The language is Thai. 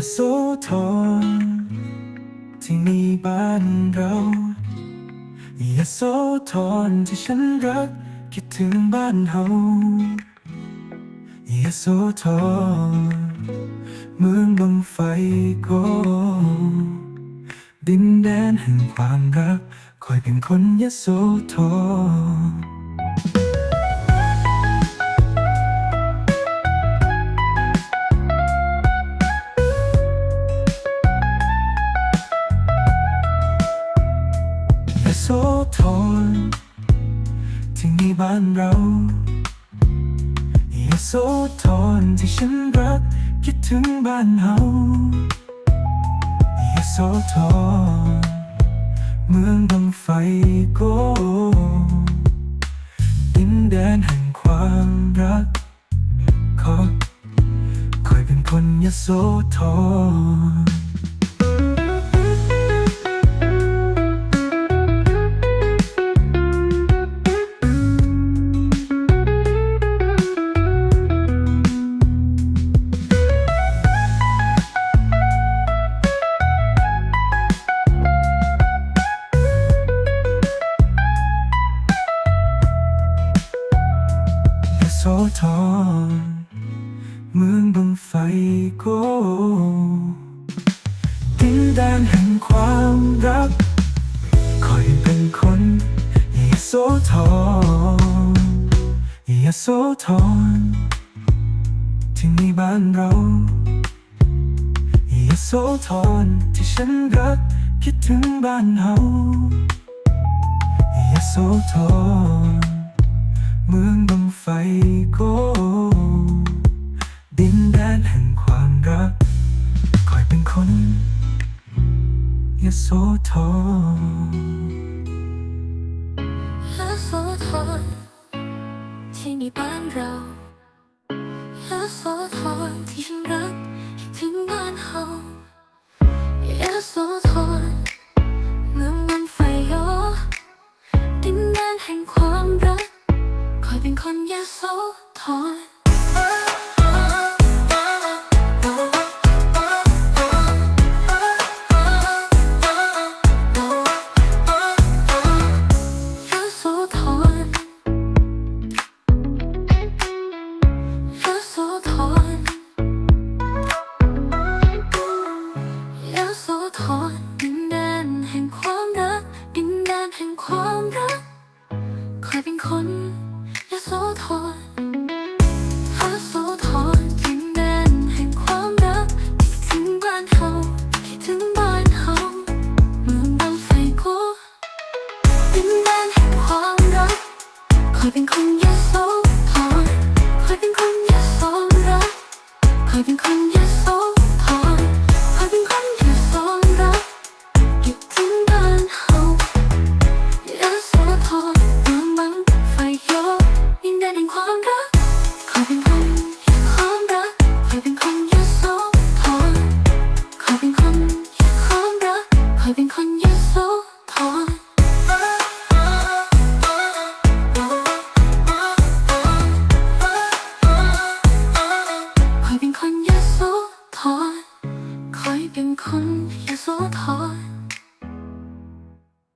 ยโสธรที่นี่บ้านเรายโสธรที่ฉันรักคิดถึงบ้านเฮายโสธรเมืองบังไฟโกดินแดนแห่งความรักคอยเป็นคนยโสธร โสธรที่นี่บ้านเรายโสธรที่ฉันรักคิดถึงบ้านเฮายโสธรเมืองบังไฟโกดินแดนแห่งความรักขอคอยเป็นคนยโสธร โสธรเมืองบังไฟโกดินแดนแห่งความรักคอยเป็นคนยโสธรยโสธรที่นี่บ้านเรายโสธรที่ฉันรักคิดถึงบ้านเฮายโสธร เมืองบังไฟโก ดินแดนแห่งความรัก คอยเป็นคนยโสธรยโสธรที่นี่บ้านเรายโสธรที่ฉันรักคิดถึงบ้านเฮายโสธร เป็นคนยโสธรยโเป็นคน เป็นคนอโสุดธร